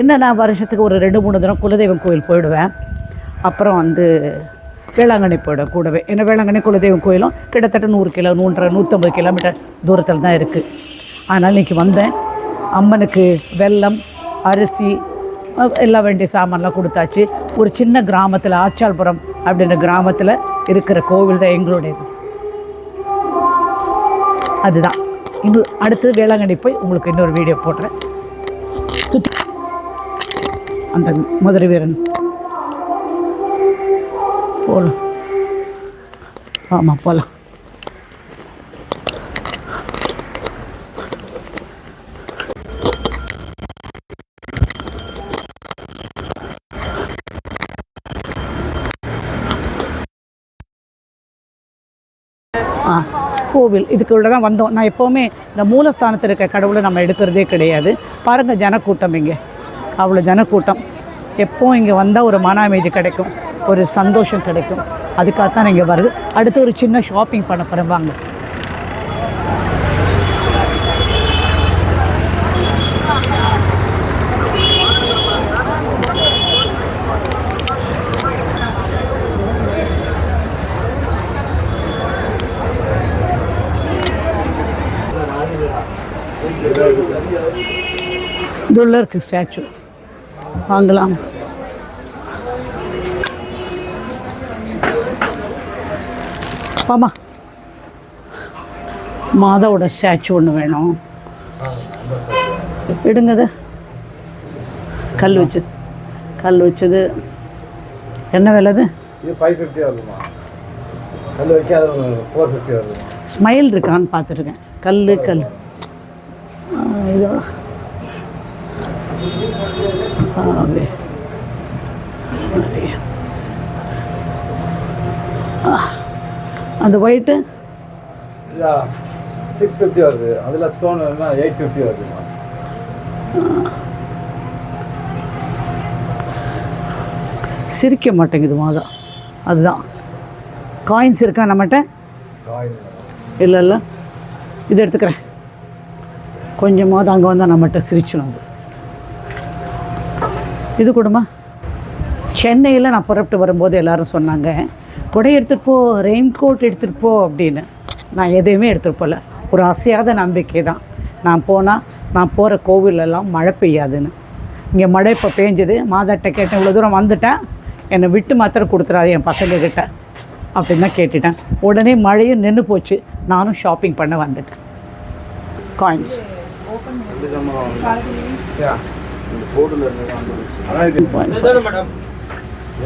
என்ன நான் வருஷத்துக்கு ஒரு ரெண்டு மூணு தினம் குலதெய்வம் கோயில் போயிடுவேன். அப்புறம் வந்து வேளாங்கண்ணி போயிடும் கூடவே. ஏன்னா வேளாங்கண்ணி குலதெய்வம் கோயிலும் கிட்டத்தட்ட நூறு கிலோ நூன்றரை நூற்றம்பது கிலோமீட்டர் தூரத்தில் தான் இருக்குது அதனால் இன்றைக்கி வந்தேன். அம்மனுக்கு வெல்லம் அரிசி எல்லாம் வேண்டிய சாமான்லாம் கொடுத்தாச்சு. ஒரு சின்ன கிராமத்தில் ஆச்சாள்புரம் அப்படின்ற கிராமத்தில் இருக்கிற கோவில் தான் எங்களுடையது. அதுதான். இன்னும் அடுத்து வேளாங்கண்ணி போய் உங்களுக்கு இன்னொரு வீடியோ போடுறேன். சுற்றி அந்த மதுரை வீரன். போகலாம் ஆமாம் போகலாம் ஆ கோவில். இதுக்குள்ள தான் வந்தோம். நான் எப்போவுமே இந்த மூலஸ்தானத்தில் இருக்க கடவுளை நம்ம எடுக்கிறதே கிடையாது. பாருங்கள் ஜனக்கூட்டம் இங்கே. அவ்வளோ ஜனக்கூட்டம். எப்போவும் இங்கே வந்தால் ஒரு மன அமைதி கிடைக்கும் ஒரு சந்தோஷம் கிடைக்கும். அதுக்காகத்தான் இங்கே வருது. அடுத்து ஒரு சின்ன ஷாப்பிங் பண்ண போகிறேன் வாங்க. இது இருக்குது ஸ்டாச்சு வாங்கலாம். பாமா மாதாவோட ஸ்டாச்சு ஒன்று வேணும். எடுங்க அது. கல் வச்சு. கல் வச்சது. என்ன விலை அது? ஸ்மைல் இருக்கான்னு பார்த்துருக்கேன். கல். கல் இதோ ஆ, அப்படியே. அப்படியே. ஆ, அந்த ஒயிட்டு சிக்ஸ் ஃபிஃப்டி வருது. அதில் ஸ்டோன் வேணும்னா எயிட் ஃபிஃப்டி வருதுமா சிரிக்க மாட்டேங்குது மாதா. அதுதான். காயின்ஸ் இருக்கா நம்மகிட்ட? இல்லை இல்லை. இது எடுத்துக்கிறேன். கொஞ்சமாவது அங்கே வந்தால் நம்மகிட்ட சிரிச்சிடும் அது. இது கொடுமா? சென்னையில் நான் புறப்பட்டு வரும்போது எல்லாரும் சொன்னாங்க கொடை எடுத்துகிட்டு போ ரெயின் கோட் எடுத்துகிட்டு போ அப்படின்னு. நான் எதையுமே எடுத்துகிட்டு போகல ஒரு அசையாத நம்பிக்கை தான். நான் போனால் நான் போகிற கோவிலெல்லாம் மழை பெய்யாதுன்னு. இங்கே மழை இப்போ பேஞ்சுது மாதாட்ட கேட்டேன் இவ்வளோ தூரம் வந்துட்டேன் என்னை விட்டு மாத்திரம் கொடுத்துறாது என் பசங்கக்கிட்ட அப்படின்னு தான் கேட்டுட்டேன். உடனே மழையும் நின்று போச்சு. நானும் ஷாப்பிங் பண்ண வந்துட்டேன். காயின்ஸ்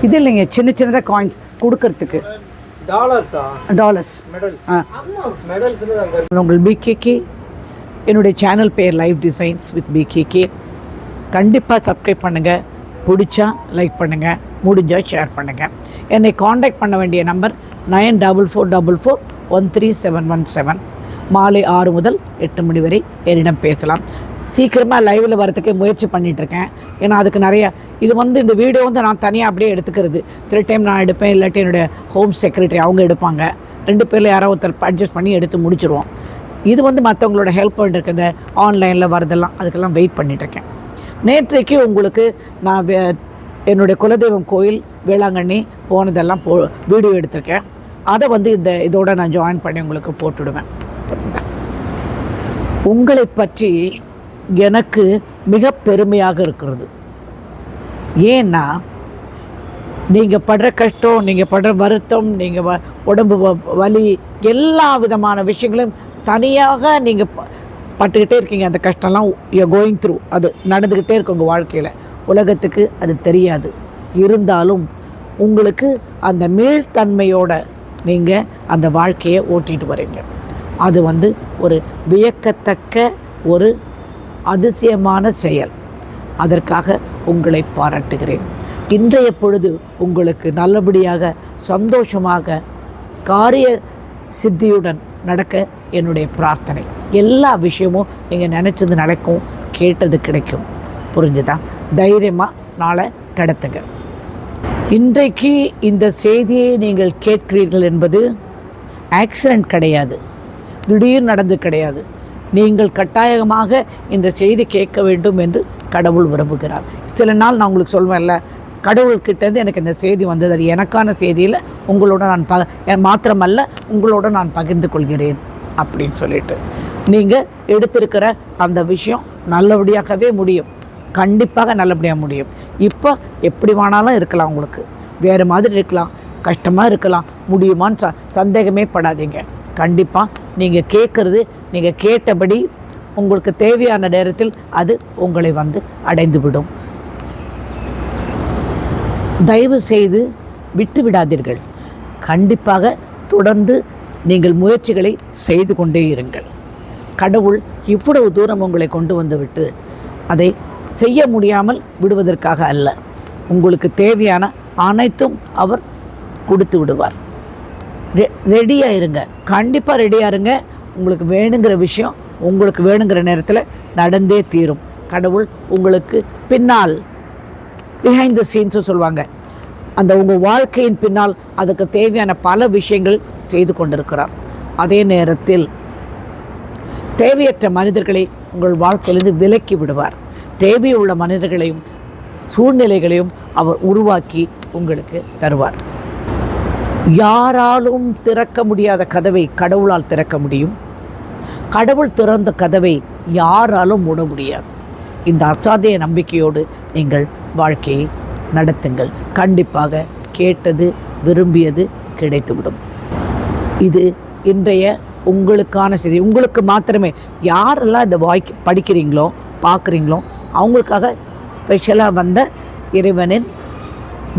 இது இல்லைங்க சின்ன சின்னதாக காயின்ஸ் கொடுக்கறதுக்கு. டாலர்ஸா உங்கள் பிகேகே என்னுடைய சேனல் பேர் லைவ் டிசைன்ஸ் வித் பிகேகே கண்டிப்பாக சப்ஸ்கிரைப் பண்ணுங்கள் பிடிச்சா லைக் பண்ணுங்கள் முடிஞ்சால் ஷேர் பண்ணுங்கள் என்னை காண்டாக்ட் பண்ண வேண்டிய number nine double four double four one three seven one seven மாலை ஆறு முதல் எட்டு மணி வரை என்னிடம் பேசலாம். சீக்கிரமாக லைவில் வரதுக்கு முயற்சி பண்ணிகிட்ருக்கேன் ஏன்னா அதுக்கு நிறைய இது வந்து இந்த வீடியோ வந்து நான் தனியாக அப்படியே எடுத்துக்கிறது. சில டைம் நான் எடுப்பேன் இல்லாட்டி என்னுடைய ஹோம் செக்ரட்டரி அவங்க எடுப்பாங்க. ரெண்டு பேரில் யாரோ ஒருத்தர் அட்ஜஸ்ட் பண்ணி எடுத்து முடிச்சிருவோம். இது வந்து மற்றவங்களோட ஹெல்ப் பண்ணிட்டு இந்த ஆன்லைனில் வரதெல்லாம் அதுக்கெல்லாம் வெயிட் பண்ணிகிட்ருக்கேன் நேற்றைக்கு உங்களுக்கு நான் வே- என்னுடைய குலதெய்வம் கோயில் வேளாங்கண்ணி போனதெல்லாம் போ வீடியோ எடுத்திருக்கேன். அதை வந்து இந்த இதோட நான் ஜாயின் பண்ணி உங்களுக்கு போட்டுடுவேன் உங்களை பற்றி எனக்கு மிக பெருமையாக இருக்கிறது. ஏன்னா நீங்கள் படுற கஷ்டம் நீங்கள் படுற வருத்தம் நீங்கள் வ உடம்பு வ- வலி எல்லா விதமான விஷயங்களும் தனியாக நீங்கள் பட்டுக்கிட்டே இருக்கீங்க. அந்த கஷ்டம்லாம் யூ கோயிங் த்ரூ அது நடந்துக்கிட்டே இருக்கு உங்கள் வாழ்க்கையில். உலகத்துக்கு அது தெரியாது. இருந்தாலும் உங்களுக்கு அந்த மீள்தன்மையோட நீங்கள் அந்த வாழ்க்கையை ஓட்டிகிட்டு வரீங்க. அது வந்து ஒரு வியக்கத்தக்க ஒரு அதிசயமான செயல். அதற்காக உங்களை பாராட்டுகிறேன். இன்றைய பொழுது உங்களுக்கு நல்லபடியாக சந்தோஷமாக காரிய சித்தியுடன் நடக்க என்னுடைய பிரார்த்தனை. எல்லா விஷயமும் நீங்கள் நினச்சது நடக்கும் கேட்டது கிடைக்கும். புரிஞ்சுதா? தைரியமாக நாளை கடத்துங்க. இன்றைக்கு இந்த செய்தியை நீங்கள் கேட்கிறீர்கள் என்பது ஆக்சிடெண்ட் கிடையாது. திடீர் நடந்து கிடையாது. நீங்கள் கட்டாயமாக இந்த செய்தி கேட்க வேண்டும் என்று கடவுள் விரும்புகிறார். சில நாள் நான் உங்களுக்கு சொல்வேன்ல கடவுள்கிட்டேருந்து எனக்கு இந்த செய்தி வந்தது அது எனக்கான செய்தியில் உங்களோட நான் ப மாத்திரமல்ல உங்களோட நான் பகிர்ந்து கொள்கிறேன் அப்படின்னு சொல்லிட்டு. நீங்கள் எடுத்திருக்கிற அந்த விஷயம் நல்லபடியாகவே முடியும். கண்டிப்பாக நல்லபடியாக முடியும். இப்போ எப்படி வேணாலும் இருக்கலாம் உங்களுக்கு. வேறு மாதிரி இருக்கலாம். கஷ்டமாக இருக்கலாம். முடியுமான்னு ச சந்தேகமே படாதீங்க. கண்டிப்பாக நீங்கள் கேட்குறது நீங்கள் கேட்டபடி உங்களுக்கு தேவையான நேரத்தில் அது உங்களை வந்து அடைந்துவிடும். தயவு செய்து விட்டு விடாதீர்கள். கண்டிப்பாக தொடர்ந்து நீங்கள் முயற்சிகளை செய்து கொண்டே இருங்கள். கடவுள் இவ்வளவு தூரம் உங்களை கொண்டு வந்துவிட்டு அதை செய்ய முடியாமல் விடுவதற்காக அல்ல. உங்களுக்கு தேவையான அனைத்தும் அவர் கொடுத்து விடுவார். ரெ ரெடியாக இருங்க கண்டிப்பாக ரெடியாக இருங்க உங்களுக்கு வேணுங்கிற விஷயம் உங்களுக்கு வேணுங்கிற நேரத்தில் நடந்தே தீரும். கடவுள் உங்களுக்கு பின்னால் பிஹைண்ட் த சீன்ஸும் சொல்லுவாங்க. அந்த உங்கள் வாழ்க்கையின் பின்னால் அதுக்கு தேவையான பல விஷயங்கள் செய்து கொண்டிருக்கிறார். அதே நேரத்தில் தேவையற்ற மனிதர்களை உங்கள் வாழ்க்கையிலிருந்து விலக்கி விடுவார். தேவையுள்ள மனிதர்களையும் சூழ்நிலைகளையும் அவர் உருவாக்கி உங்களுக்கு தருவார். யாராலும் திறக்க முடியாத கதவை கடவுளால் திறக்க முடியும். கடவுள் திறந்த கதவை யாராலும் மூட முடியாது. இந்த அசாத்திய நம்பிக்கையோடு நீங்கள் வாழ்க்கையை நடத்துங்கள். கண்டிப்பாக கேட்டது விரும்பியது கிடைத்துவிடும். இது இன்றைய உங்களுக்கான செய்தி. உங்களுக்கு மாத்திரமே யாரெல்லாம் இந்த வாய்க்கு படிக்கிறீங்களோ பார்க்குறீங்களோ அவங்களுக்காக ஸ்பெஷலாக வந்த இறைவனின்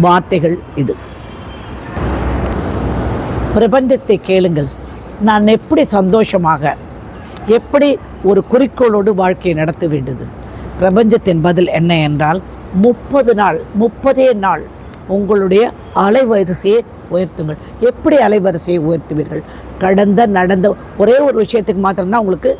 வார்த்தைகள் இது. பிரபஞ்சத்தை கேளுங்கள். நான் எப்படி சந்தோஷமாக எப்படி ஒரு குறிக்கோளோடு வாழ்க்கையை நடத்த வேண்டியது? பிரபஞ்சத்தின் பதில் என்ன என்றால் முப்பது நாள் முப்பதே நாள் உங்களுடைய அலைவரிசையை உயர்த்துங்கள். எப்படி அலைவரிசையை உயர்த்துவீர்கள்? கடந்த நடந்த ஒரே ஒரு விஷயத்துக்கு மாத்திரம்தான் உங்களுக்கு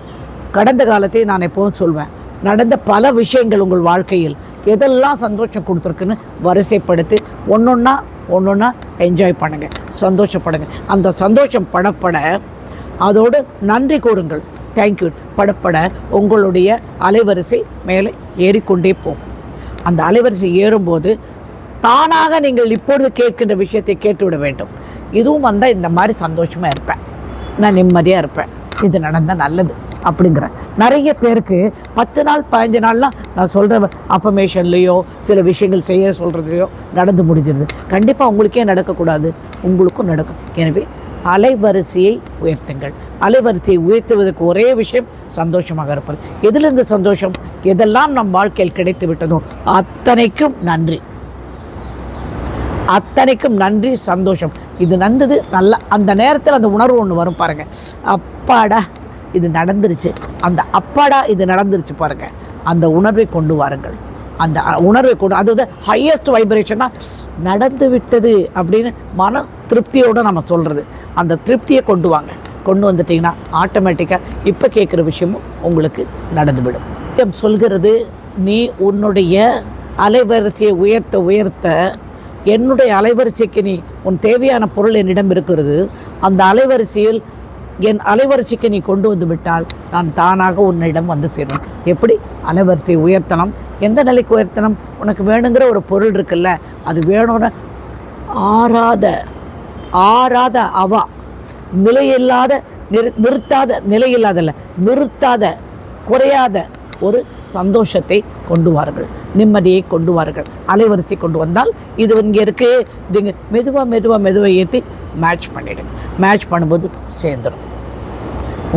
கடந்த காலத்தை நான் எப்போதும் சொல்வேன். நடந்த பல விஷயங்கள் உங்கள் வாழ்க்கையில் எதெல்லாம் சந்தோஷம் கொடுத்துருக்குன்னு வரிசைப்படுத்தி ஒன்று ஒன்றா ஒன்று ஒன்றா என்ஜாய் பண்ணுங்கள் சந்தோஷப்படுங்க. அந்த சந்தோஷம் படப்பட அதோடு நன்றி கூறுங்கள். தேங்க்யூ படப்பட உங்களுடைய அலைவரிசை மேலே ஏறிக்கொண்டே போகும். அந்த அலைவரிசை ஏறும்போது தானாக நீங்கள் இப்பொழுது கேட்கின்ற விஷயத்தை கேட்டுவிட வேண்டும். இதுவும் வந்தால் இந்த மாதிரி சந்தோஷமாக இருப்பேன். நான் நிம்மதியாக இருப்பேன். இது நடந்தால் நல்லது. அப்படிங்கிறேன் நிறைய பேருக்கு பத்து நாள் பதினஞ்சு நாள்லாம் நான் சொல்கிற அஃபர்மேஷன்லேயோ சில விஷயங்கள் செய்ய சொல்கிறதுலையோ நடந்து முடிஞ்சிருது. கண்டிப்பாக உங்களுக்கே நடக்கக்கூடாது. உங்களுக்கும் நடக்கும். எனவே அலைவரிசையை உயர்த்துங்கள். அலைவரிசையை உயர்த்துவதற்கு ஒரே விஷயம் சந்தோஷமாக இருப்பது. எதிலிருந்து சந்தோஷம்? எதெல்லாம் நம் வாழ்க்கையில் கிடைத்து விட்டதோ அத்தனைக்கும் நன்றி. அத்தனைக்கும் நன்றி சந்தோஷம். இது நந்தது நல்லா அந்த நேரத்தில் அந்த உணர்வு ஒன்று வரும் பாருங்கள் அப்பாடா. இது நடந்துருச்சு. அந்த அப்பாடா இது நடந்துருச்சு பாருங்கள் அந்த உணர்வை கொண்டு வாருங்கள். அந்த உணர்வை கொண்டு அது வந்து ஹையஸ்ட் வைப்ரேஷனாக நடந்து விட்டது அப்படின்னு மன திருப்தியோடு நம்ம சொல்கிறது அந்த திருப்தியை கொண்டு வாங்க. கொண்டு வந்துட்டிங்கன்னா ஆட்டோமேட்டிக்காக இப்போ கேட்குற விஷயமும் உங்களுக்கு நடந்துவிடும். விஷயம் சொல்கிறது நீ உன்னுடைய அலைவரிசையை உயர்த்த உயர்த்த என்னுடைய அலைவரிசைக்கு நீ உன் தேவையான பொருள் என்னிடம் இருக்கிறது. அந்த அலைவரிசையில் என் அலைவரிசைக்கு நீ கொண்டு வந்து விட்டால் நான் தானாக உன்னிடம் வந்து சேருவேன். எப்படி? அலைவரிசை உயர்த்தணும். எந்த நிலைக்கு உயர்த்தணும்? உனக்கு வேணுங்கிற ஒரு பொருள் இருக்குல்ல அது வேணும்னு ஆறாத ஆறாத அவா. நிலையில்லாத நிறு நிறுத்தாத நிலையில்லாதல்ல நிறுத்தாத குறையாத ஒரு சந்தோஷத்தை கொண்டு வாருங்கள். நிம்மதியை கொண்டு வார்கள் அலைவரிசை கொண்டு வந்தால் இது இங்கே இருக்குது இதுங்க மெதுவாக மெதுவாக மெதுவாக ஏற்றி மேட்ச் பண்ணிடுங்க. மேட்ச் பண்ணும்போது சேர்ந்துடும்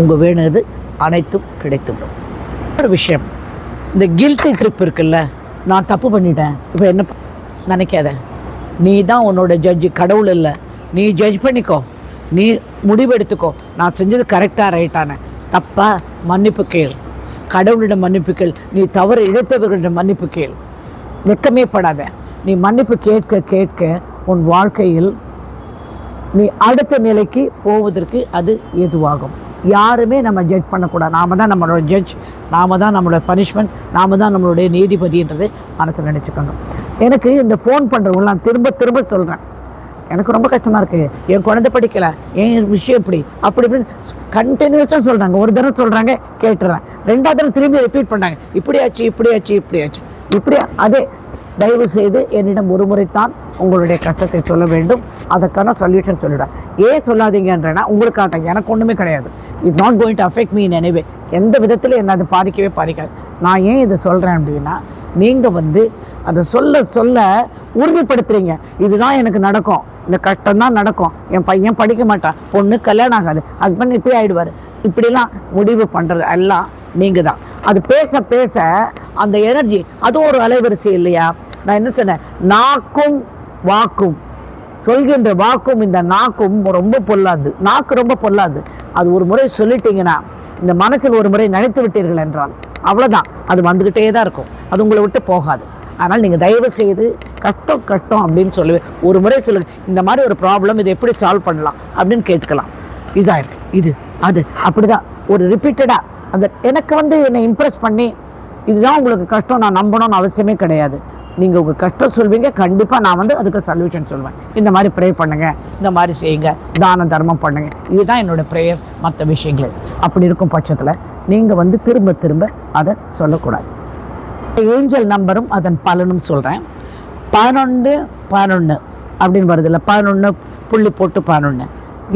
உங்கள் வேணுது அனைத்தும் கிடைத்துவிடும். ஒரு விஷயம். இந்த கில்ட்டி ட்ரிப் இருக்குல்ல நான் தப்பு பண்ணிட்டேன். இப்போ என்ன நினைக்காத. நீ தான் உன்னோட ஜட்ஜு கடவுள் இல்லை. நீ ஜட்ஜ் பண்ணிக்கோ. நீ முடிவெடுத்துக்கோ நான் செஞ்சது கரெக்டாக ரைட்டான தப்பாக மன்னிப்பு கேள். கடவுளிடம் மன்னிப்பு கேள். நீ தவறு இழைத்தவர்களிடம் மன்னிப்பு கேள். வெட்கமே படாத. நீ மன்னிப்பு கேட்க கேட்க உன் வாழ்க்கையில் நீ அடுத்த நிலைக்கு போவதற்கு அது ஏதுவாகும். யாருமே நம்ம ஜட்ஜ் பண்ணக்கூடாது. நாம தான் நம்மளோட ஜட்ஜ் நாம தான் நம்மளோட பனிஷ்மெண்ட் நாம தான் நம்மளுடைய நீதிபதின்றது மனத்தில் நினச்சிக்கோங்க. எனக்கு இந்த ஃபோன் பண்ணுறவங்க நான் திரும்ப திரும்ப சொல்கிறேன் எனக்கு ரொம்ப கஷ்டமாக இருக்குது என் குழந்தை படிக்கலை. என் விஷயம் இப்படி. அப்படி இப்படின்னு கண்டினியூஸாக சொல்கிறாங்க ஒரு தடவை சொல்கிறாங்க கேட்டுறேன். ரெண்டாவது தடவை திரும்பி ரிப்பீட் பண்ணாங்க. இப்படியாச்சு இப்படியாச்சு இப்படியாச்சு. இப்படி அதே தயவு செய்து என்னிடம் ஒரு முறைத்தான் உங்களுடைய கஷ்டத்தை சொல்ல வேண்டும். அதற்கான சொல்யூஷன் சொல்லிடுறேன். ஏன் சொல்லாதீங்கன்றேன்னா உங்களுக்காக எனக்கு ஒன்றுமே கிடையாது. It not going to affect me in anyway எந்த விதத்தில் என்னை அது பாதிக்கவே பாதிக்காது. நான் ஏன் இதை சொல்கிறேன் அப்படின்னா நீங்கள் வந்து அதை சொல்ல சொல்ல உறுதிப்படுத்துறீங்க. இதுதான் எனக்கு நடக்கும். இந்த கஷ்டம் தான் நடக்கும். என் பையன் படிக்க மாட்டான். பொண்ணு கல்யாணம் ஆகாது. ஹஸ்பண்ட் இப்படி ஆகிடுவார் இப்படிலாம் முடிவு பண்ணுறது எல்லாம் நீங்கள் தான் அது பேச பேச அந்த எனர்ஜி அதுவும் ஒரு அலைவரிசை இல்லையா? நான் என்ன சொன்னேன்? நாக்கும் வாக்கும். சொல்கின்ற வாக்கும் இந்த நாக்கும் ரொம்ப பொல்லாது. நாக்கு ரொம்ப பொல்லாது. அது ஒரு முறை சொல்லிட்டீங்கன்னா இந்த மனசில் ஒரு முறை நினைத்து விட்டீர்கள் என்றால் அவ்வளோதான் அது வந்துக்கிட்டே தான் இருக்கும். அது உங்களை விட்டு போகாது. அதனால் நீங்கள் தயவு செய்து கட்டம் கட்டம் அப்படின்னு சொல்லி ஒரு முறை சொல்லுங்க. இந்த மாதிரி ஒரு ப்ராப்ளம் இதை எப்படி சால்வ் பண்ணலாம் அப்படின்னு கேட்கலாம். இதாக இருக்கு இது அது அப்படிதான். ஒரு ரிப்பீட்டடாக அந்த எனக்கு வந்து என்னை இம்ப்ரெஸ் பண்ணி இதுதான் உங்களுக்கு கஷ்டம் நான் நம்பணும்னு அவசியமே கிடையாது. நீங்கள் உங்கள் கஷ்டம் சொல்வீங்க கண்டிப்பாக நான் வந்து அதுக்கு சொல்யூஷன் சொல்வேன். இந்த மாதிரி ப்ரே பண்ணுங்கள் இந்த மாதிரி செய்யுங்க தான தர்மம் பண்ணுங்கள் இதுதான் என்னோட ப்ரேயர் மற்ற விஷயங்கள். அப்படி இருக்கும் பட்சத்தில் நீங்கள் வந்து திரும்ப திரும்ப அதை சொல்லக்கூடாது. ஏஞ்சல் நம்பரும் அதன் பலனும் சொல்கிறேன் பதினொன்று பதினொன்று அப்படின்னு வருதுல்ல பதினொன்று புள்ளி போட்டு பதினொன்று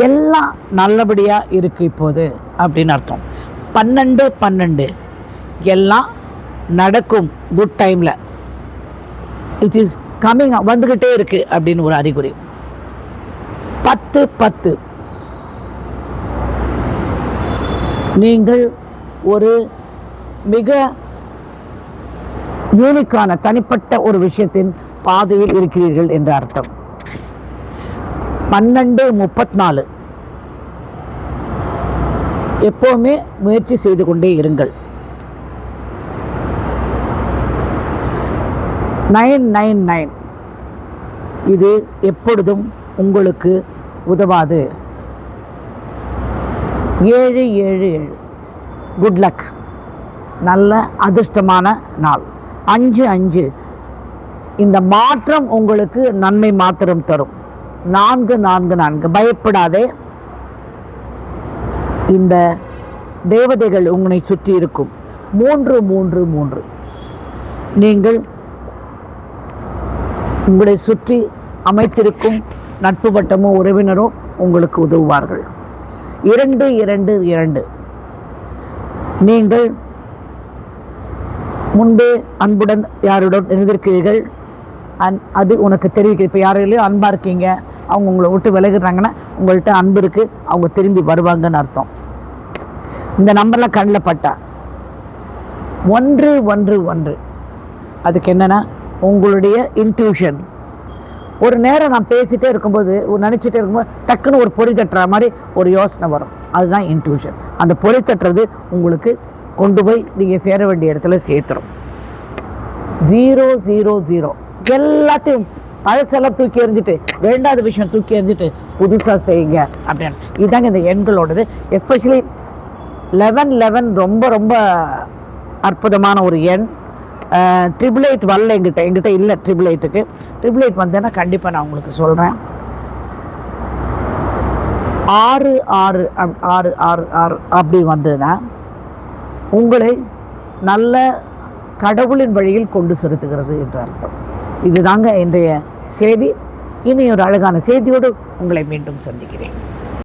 எல்லாம் நல்லபடியாக இருக்குது இப்போது அப்படின்னு அர்த்தம். பன்னெண்டு பன்னெண்டு. எல்லாம் நடக்கும் குட் டைமில் இட் இஸ் கம்மிங் வந்துக்கிட்டே இருக்குது அப்படின்னு ஒரு அறிகுறி. பத்து பத்து. நீங்கள் ஒரு மிக யூனிக்கான தனிப்பட்ட ஒரு விஷயத்தின் பாதையில் இருக்கிறீர்கள் என்ற அர்த்தம். பன்னெண்டு முப்பத்தி நாலு. எப்போவுமே முயற்சி செய்து கொண்டே இருங்கள். Nine nine nine. இது எப்பொழுதும் உங்களுக்கு உதவாது. ஏழு ஏழு ஏழு. குட் லக் நல்ல அதிர்ஷ்டமான நாள். அஞ்சு அஞ்சு. இந்த மாற்றம் உங்களுக்கு நன்மை மாத்திரம் தரும். நான்கு நான்கு நான்கு. பயப்படாதே. இந்த தேவதைகள் உங்களை சுற்றி இருக்கும். மூன்று மூன்று மூன்று. நீங்கள் உங்களை சுற்றி அமைத்திருக்கும் நட்பு வட்டமோ உறவினரோ உங்களுக்கு உதவுவார்கள். இரண்டு இரண்டு இரண்டு. நீங்கள் முன்பே அன்புடன் யாருடன் இருந்திருக்கிறீர்கள்? அன் அது உனக்கு தெரிவிக்க இப்போ யாரையிலையும் அன்பாக இருக்கீங்க. அவங்க உங்களை விட்டு விலகிறாங்கன்னா உங்கள்கிட்ட அன்பு இருக்குது அவங்க திரும்பி வருவாங்கன்னு அர்த்தம். இந்த நம்பர்லாம் கண்ணில் பட்டா. ஒன்று ஒன்று ஒன்று. அதுக்கு என்னென்னா உங்களுடைய இன்ட்யூஷன் ஒரு நேரம் நான் பேசிகிட்டே இருக்கும்போது ஒரு நினச்சிட்டே இருக்கும்போது டக்குன்னு ஒரு பொறி தட்டுற மாதிரி ஒரு யோசனை வரும். அதுதான் இன்ட்யூஷன் அந்த பொறி தட்டுறது உங்களுக்கு கொண்டு போய் நீங்கள் சேர வேண்டிய இடத்துல சேர்த்துரும். ஜீரோ ஜீரோ ஜீரோ எல்லாத்தையும் பழசெல்லாம் தூக்கி எறிஞ்சிட்டு ரெண்டாவது விஷயம் தூக்கி எறிஞ்சிட்டு புதுசாக செய்யுங்க அப்படின்னு. இதாங்க இந்த எண்களோடது. எஸ்பெஷலி லெவன் லெவன் ரொம்ப ரொம்ப அற்புதமான ஒரு எண். ட்ரிபிள் எயிட் வரல எங்கிட்ட எங்கிட்ட இல்லை ட்ரிபிள் எயிட்டுக்கு ட்ரிபிள் எயிட் வந்தேன்னா கண்டிப்பாக நான் உங்களுக்கு சொல்கிறேன் ஆறு ஆறு அப்- ஆறு ஆறு ஆறு அப்படி வந்ததுன்னா உங்களை நல்ல கடவுளின் வழியில் கொண்டு செலுத்துகிறது என்று அர்த்தம். இதுதாங்க இன்றைய செய்தி. இனி ஒரு அழகான செய்தியோடு உங்களை மீண்டும் சந்திக்கிறேன்.